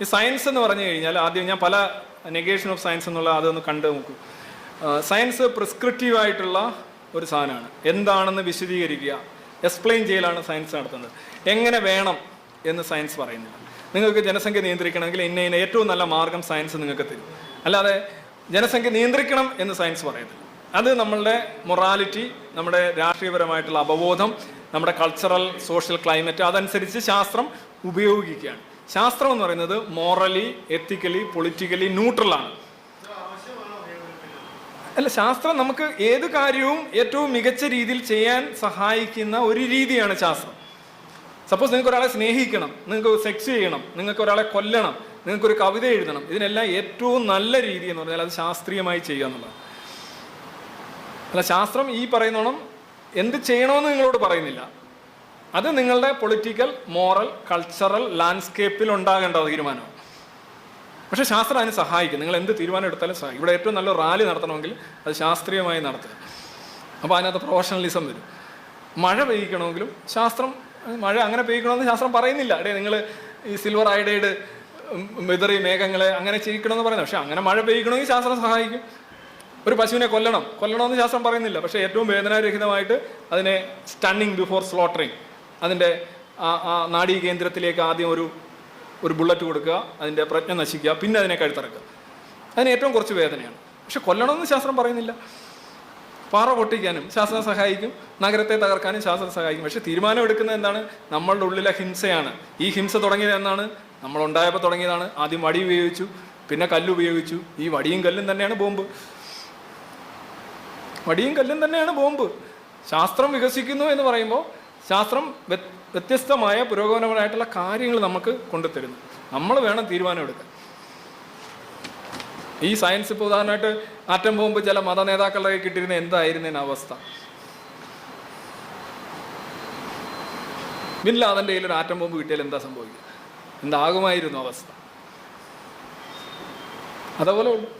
ഈ സയൻസ് എന്ന് പറഞ്ഞു കഴിഞ്ഞാൽ ആദ്യം ഞാൻ പല നെഗേഷൻ ഓഫ് സയൻസ് എന്നുള്ള അതൊന്ന് കണ്ടു നോക്കും. സയൻസ് പ്രിസ്ക്രിപ്റ്റീവ് ആയിട്ടുള്ള ഒരു സാധനമാണ്. എന്താണെന്ന് വിശദീകരിക്കുക. എക്സ്പ്ലെയിൻ ചെയ്യലാണ് സയൻസ് നടത്തുന്നത്. എങ്ങനെ വേണം എന്ന് സയൻസ് പറയുന്നില്ല നിങ്ങൾക്ക് ജനസംഖ്യ നിയന്ത്രിക്കണമെങ്കിൽ ഇന്ന ഇന്ന ഏറ്റവും നല്ല മാർഗം സയൻസ് നിങ്ങൾക്ക് തരും. അല്ലാതെ ജനസംഖ്യ നിയന്ത്രിക്കണം എന്ന് സയൻസ് പറയുന്നില്ല അത് നമ്മളുടെ മൊറാലിറ്റി നമ്മുടെ രാഷ്ട്രീയപരമായിട്ടുള്ള അവബോധം നമ്മുടെ കൾച്ചറൽ സോഷ്യൽ ക്ലൈമറ്റ് അതനുസരിച്ച് ശാസ്ത്രം ഉപയോഗിക്കുകയാണ്. ശാസ്ത്രം എന്ന് പറയുന്നത് മോറലി എത്തിക്കലി പൊളിറ്റിക്കലി ന്യൂട്രലാണ് അല്ല ശാസ്ത്രം നമുക്ക് ഏത് കാര്യവും ഏറ്റവും മികച്ച രീതിയിൽ ചെയ്യാൻ സഹായിക്കുന്ന ഒരു രീതിയാണ് ശാസ്ത്രം. സപ്പോസ് നിങ്ങൾക്ക് ഒരാളെ സ്നേഹിക്കണം നിങ്ങൾക്ക് സെക്സ് ചെയ്യണം നിങ്ങൾക്ക് ഒരാളെ കൊല്ലണം നിങ്ങൾക്കൊരു കവിത എഴുതണം ഇതിനെല്ലാം ഏറ്റവും നല്ല രീതി എന്ന് പറഞ്ഞാൽ അത് ശാസ്ത്രീയമായി ചെയ്യുക എന്നുള്ളതാണ്. അല്ല ശാസ്ത്രം ഈ പറയുന്നോണം എന്ത് ചെയ്യണമെന്ന് നിങ്ങളോട് പറയുന്നില്ല. അത് നിങ്ങളുടെ പൊളിറ്റിക്കൽ മോറൽ കൾച്ചറൽ ലാൻഡ്സ്കേപ്പിൽ ഉണ്ടാകേണ്ട തീരുമാനമാണ്. പക്ഷെ ശാസ്ത്രം അതിന് സഹായിക്കും. നിങ്ങൾ എന്ത് തീരുമാനം എടുത്താലും സഹായിക്കും. ഇവിടെ ഏറ്റവും നല്ല റാലി നടത്തണമെങ്കിൽ അത് ശാസ്ത്രീയമായി നടത്തുക. അപ്പോൾ അതിനകത്ത് പ്രൊഫഷണലിസം വരും. മഴ പെയ്യിക്കണമെങ്കിലും ശാസ്ത്രം മഴ അങ്ങനെ പെയ്യിക്കണമെന്ന് ശാസ്ത്രം പറയുന്നില്ല. അടേ നിങ്ങൾ ഈ സിൽവർ ഐഡൈഡ് മെതറി മേഘങ്ങളെ അങ്ങനെ ചെയ്യിക്കണമെന്ന് പറയുന്നത് പക്ഷേ അങ്ങനെ മഴ പെയ്യിക്കണമെങ്കിൽ ശാസ്ത്രം സഹായിക്കും. ഒരു പശുവിനെ കൊല്ലണം. കൊല്ലണമെന്ന് ശാസ്ത്രം പറയുന്നില്ല. പക്ഷേ ഏറ്റവും വേദനാരഹിതമായിട്ട് അതിനെ സ്റ്റണ്ണിങ് ബിഫോർ സ്ലോട്ടറിങ് അതിന്റെ നാഡീ കേന്ദ്രത്തിലേക്ക് ആദ്യം ഒരു ഒരു ബുള്ളറ്റ് കൊടുക്കുക അതിന്റെ പ്രജ്ഞ നശിക്കുക പിന്നെ അതിനെ കഴുത്തിറക്കുക. അതിന് ഏറ്റവും കുറച്ച് വേദനയാണ്. പക്ഷെ കൊല്ലണമെന്ന് ശാസ്ത്രം പറയുന്നില്ല. പാറ പൊട്ടിക്കാനും ശാസ്ത്രം സഹായിക്കും നഗരത്തെ തകർക്കാനും ശാസ്ത്രം സഹായിക്കും. പക്ഷെ തീരുമാനം എടുക്കുന്നത് എന്താണ്? നമ്മളുടെ ഉള്ളിലെ ഹിംസയാണ്. ഈ ഹിംസ തുടങ്ങിയത് എന്നാണ്. നമ്മൾ ഉണ്ടായപ്പോൾ തുടങ്ങിയതാണ്. ആദ്യം വടി ഉപയോഗിച്ചു പിന്നെ കല്ല് ഉപയോഗിച്ചു. ഈ വടിയും കല്ലും തന്നെയാണ് ബോംബ്. വടിയും കല്ലും തന്നെയാണ് ബോംബ്. ശാസ്ത്രം വികസിക്കുന്നു എന്ന് പറയുമ്പോൾ ശാസ്ത്രം വ്യത്- വ്യത്യസ്തമായ പുരോഗമനപരമായിട്ടുള്ള കാര്യങ്ങൾ നമുക്ക് കൊണ്ടുതരുന്നു. നമ്മൾ വേണം തീരുമാനമെടുക്കാൻ ഈ സയൻസ് ഇപ്പോൾ ഉദാഹരണമായിട്ട് ആറ്റം ബോംബ് ചില മത നേതാക്കളുടെ കയ്യിൽ കിട്ടിയിരുന്ന എന്തായിരുന്നതിന് അവസ്ഥ? ബിൻ ലാദന്റെ കയ്യിൽ ഒരു ആറ്റം ബോംബ് കിട്ടിയാൽ എന്താ സംഭവിക്കുക? എന്താകുമായിരുന്നു അവസ്ഥ? അതേപോലെ ഉള്ളു